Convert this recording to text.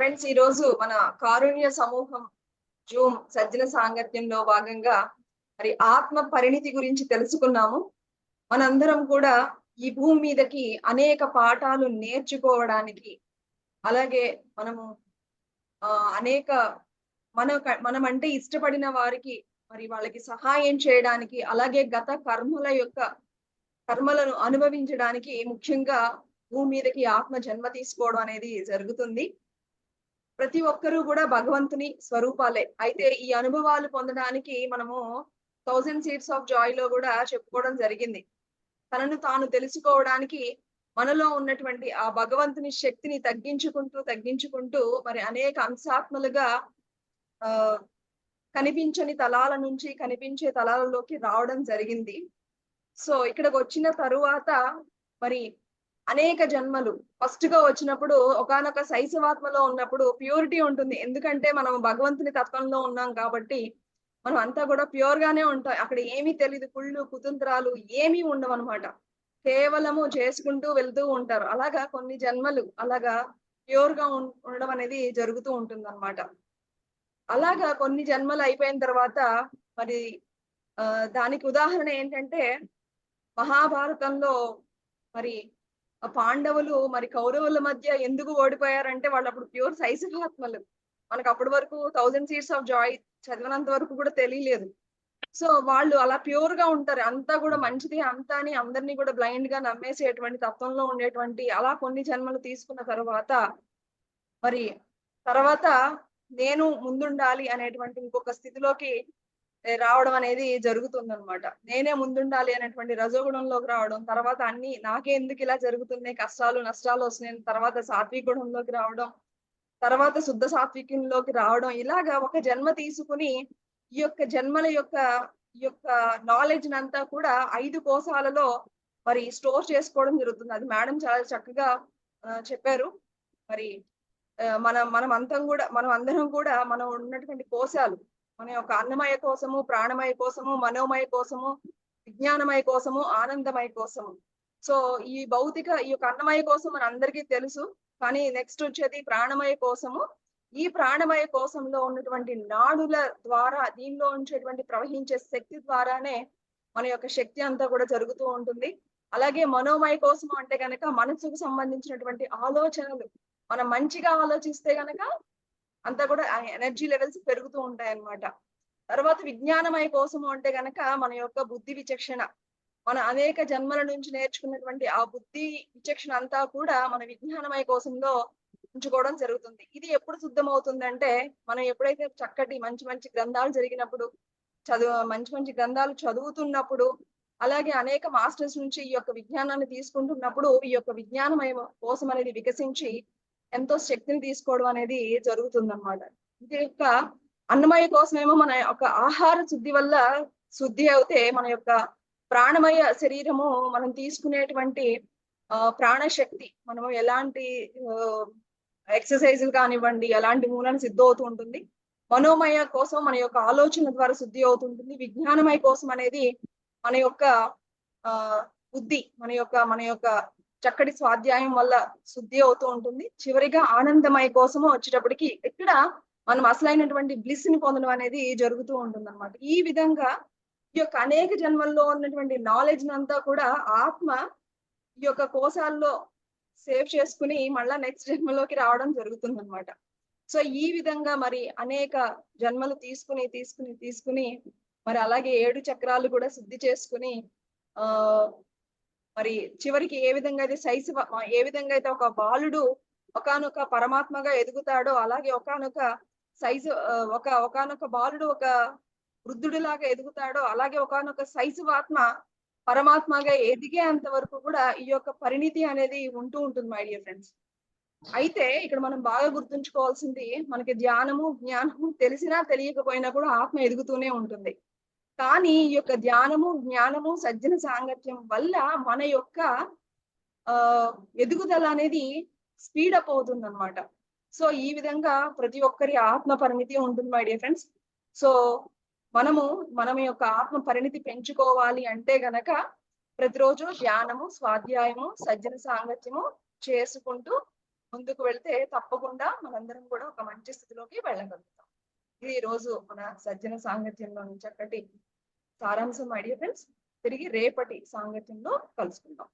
Friends ఈ రోజు మన కారుణ్య సమూహం జూమ్ సజ్జన సాంగత్యంలో భాగంగా మరి ఆత్మ పరిణితి గురించి తెలుసుకున్నాము. మనందరం కూడా ఈ భూమి మీదకి అనేక పాఠాలు నేర్చుకోవడానికి అలాగే మనము ఆ అనేక మన మనం అంటే ఇష్టపడిన వారికి మరి వాళ్ళకి సహాయం చేయడానికి అలాగే గత కర్మల యొక్క కర్మలను అనుభవించడానికి ముఖ్యంగా భూమి మీదకి ఆత్మ జన్మ తీసుకోవడం అనేది జరుగుతుంది. ప్రతి ఒక్కరూ కూడా భగవంతుని స్వరూపాలే. అయితే ఈ అనుభవాలు పొందడానికి మనము థౌజండ్ సీట్స్ ఆఫ్ జాయ్లో కూడా చెప్పుకోవడం జరిగింది. తనను తాను తెలుసుకోవడానికి మనలో ఉన్నటువంటి ఆ భగవంతుని శక్తిని తగ్గించుకుంటూ తగ్గించుకుంటూ మరి అనేక అంశాత్మలుగా ఆ కనిపించని తలాల నుంచి కనిపించే తలాలలోకి రావడం జరిగింది. సో ఇక్కడికి వచ్చిన తరువాత మరి అనేక జన్మలు. ఫస్ట్గా వచ్చినప్పుడు ఒకనొక శైశవాత్మలో ఉన్నప్పుడు ప్యూరిటీ ఉంటుంది. ఎందుకంటే మనం భగవంతుని తత్వంలో ఉన్నాం కాబట్టి మనం అంతా కూడా ప్యూర్ గానే ఉంటాం. అక్కడ ఏమీ తెలియదు కుళ్ళు కుతంత్రాలు ఏమీ ఉండవు అనమాట కేవలము చేసుకుంటూ వెళ్తూ ఉంటారు. అలాగా కొన్ని జన్మలు అలాగా ప్యూర్గా ఉండడం అనేది జరుగుతూ ఉంటుంది అనమాట అలాగా కొన్ని జన్మలు అయిపోయిన తర్వాత మరి ఆ దానికి ఉదాహరణ ఏంటంటే మహాభారతంలో మరి పాండవులు మరి కౌరవుల మధ్య ఎందుకు ఓడిపోయారంటే వాళ్ళు అప్పుడు ప్యూర్ సైసిహాత్మలు మనకు అప్పటి వరకు థౌజండ్ సీట్స్ ఆఫ్ జాయ్ చదివినంత వరకు కూడా తెలియలేదు. సో వాళ్ళు అలా ప్యూర్గా ఉంటారు. అంతా కూడా మంచిది అంతా అని అందరినీ కూడా బ్లైండ్గా నమ్మేసేటువంటి తత్వంలో ఉండేటువంటి అలా కొన్ని జన్మలు తీసుకున్న తర్వాత మరి తర్వాత నేను ముందుండాలి అనేటువంటి ఇంకొక స్థితిలోకి రావడం అనేది జరుగుతుంది అనమాట నేనే ముందుండాలి అనేటువంటి రజోగుణంలోకి రావడం తర్వాత అన్ని నాకే ఎందుకు ఇలా జరుగుతున్నాయి కష్టాలు నష్టాలు వస్తున్నాయి తర్వాత సాత్విక గుణంలోకి రావడం తర్వాత శుద్ధ సాత్వికంలోకి రావడం ఇలాగా ఒక జన్మ తీసుకుని ఈ యొక్క జన్మల యొక్క ఈ యొక్క నాలెడ్జ్ అంతా కూడా ఐదు కోశాలలో మరి స్టోర్ చేసుకోవడం జరుగుతుంది. అది మేడం చాలా చక్కగా చెప్పారు. మరి మన మనం అంతం కూడా మనం అందరం కూడా మనం ఉన్నటువంటి కోశాలు మన యొక్క అన్నమయ కోసము ప్రాణమయ కోసము మనోమయ కోసము విజ్ఞానమయ కోసము ఆనందమయ కోసము. సో ఈ భౌతిక ఈ యొక్క అన్నమయ కోసం మన అందరికీ తెలుసు. కానీ నెక్స్ట్ వచ్చేది ప్రాణమయ కోసము. ఈ ప్రాణమయ కోసంలో ఉన్నటువంటి నాడుల ద్వారా దీనిలో ఉంచేటువంటి ప్రవహించే శక్తి ద్వారానే మన యొక్క శక్తి అంతా కూడా జరుగుతూ ఉంటుంది. అలాగే మనోమయ కోసం అంటే గనక మనసుకు సంబంధించినటువంటి ఆలోచనలు. మనం మంచిగా ఆలోచిస్తే గనక అంతా కూడా ఎనర్జీ లెవెల్స్ పెరుగుతూ ఉంటాయి అన్నమాట తర్వాత విజ్ఞానమయ కోసము అంటే గనక మన యొక్క బుద్ధి విచక్షణ. మన అనేక జన్మల నుంచి నేర్చుకున్నటువంటి ఆ బుద్ధి విచక్షణ అంతా కూడా మన విజ్ఞానమయ కోసంలో ఉంచుకోవడం జరుగుతుంది. ఇది ఎప్పుడు శుద్ధమవుతుందంటే మనం ఎప్పుడైతే చక్కటి మంచి మంచి గ్రంథాలు జరిగినప్పుడు చదువు మంచి మంచి గ్రంథాలు చదువుతున్నప్పుడు అలాగే అనేక మాస్టర్స్ నుంచి ఈ యొక్క విజ్ఞానాన్ని తీసుకుంటున్నప్పుడు ఈ యొక్క విజ్ఞానమయ కోసం అనేది వికసించి ఎంతో శక్తిని తీసుకోవడం అనేది జరుగుతుంది అనమాట ఇది యొక్క అన్నమయ కోసమేమో మన యొక్క ఆహార శుద్ధి వల్ల శుద్ధి అవుతే మన యొక్క ప్రాణమయ శరీరము మనం తీసుకునేటువంటి ఆ ప్రాణశక్తి మనము ఎలాంటి ఎక్సర్సైజులు కానివ్వండి ఎలాంటి మూలన సిద్ధ అవుతూ ఉంటుంది. మనోమయ కోసం మన యొక్క ఆలోచన ద్వారా శుద్ధి అవుతుంటుంది. విజ్ఞానమయ కోసం అనేది మన యొక్క ఆ బుద్ధి మన యొక్క మన యొక్క చక్కటి స్వాధ్యాయం వల్ల శుద్ధి అవుతూ ఉంటుంది. చివరిగా ఆనందమయ కోసము వచ్చేటప్పటికి ఇక్కడ మనం అసలైనటువంటి బ్లిస్ని పొందడం అనేది జరుగుతూ ఉంటుంది అనమాట ఈ విధంగా ఈ యొక్క అనేక జన్మల్లో ఉన్నటువంటి నాలెడ్జ్ అంతా కూడా ఆత్మ ఈ యొక్క కోశాల్లో సేవ్ చేసుకుని మళ్ళా నెక్స్ట్ జన్మలోకి రావడం జరుగుతుంది అనమాట సో ఈ విధంగా మరి అనేక జన్మలు తీసుకుని తీసుకుని తీసుకుని మరి అలాగే ఏడు చక్రాలు కూడా శుద్ధి చేసుకుని ఆ మరి చివరికి ఏ విధంగా అయితే సైజు ఏ విధంగా అయితే ఒక బాలుడు ఒకనొక పరమాత్మగా ఎదుగుతాడో అలాగే ఒకనొక సైజు ఒక ఒకనొక బాలుడు ఒక వృద్ధుడిలాగా ఎదుగుతాడో అలాగే ఒకనొక సైజు ఆత్మ పరమాత్మగా ఎదిగేంత వరకు కూడా ఈ యొక్క పరిణితి అనేది ఉంటూ ఉంటుంది మై డియర్ ఫ్రెండ్స్. అయితే ఇక్కడ మనం బాగా గుర్తుంచుకోవాల్సింది మనకి ధ్యానము జ్ఞానము తెలిసినా తెలియకపోయినా కూడా ఆత్మ ఎదుగుతూనే ఉంటుంది. కానీ ఈ యొక్క ధ్యానము జ్ఞానము సజ్జన సాంగత్యం వల్ల మన యొక్క ఆ ఎదుగుదల అనేది స్పీడ్ అప్ అవుతుంది అనమాట సో ఈ విధంగా ప్రతి ఒక్కరి ఆత్మ పరిమితి ఉంటుంది మై డియర్ ఫ్రెండ్స్. సో మనము మనం యొక్క ఆత్మ పరిణితి పెంచుకోవాలి అంటే గనక ప్రతిరోజు ధ్యానము స్వాధ్యాయము సజ్జన సాంగత్యము చేసుకుంటూ ముందుకు వెళ్తే తప్పకుండా మనందరం కూడా ఒక మంచి స్థితిలోకి వెళ్ళగలుగుతాం. ఇది రోజు మన సజ్జన సాంగత్యంలో నుంచి చక్కటి సారాంశం ఐడియా ఫ్రెండ్స్. తిరిగి రేపటి సాంగత్యంలో కలుసుకుందాం.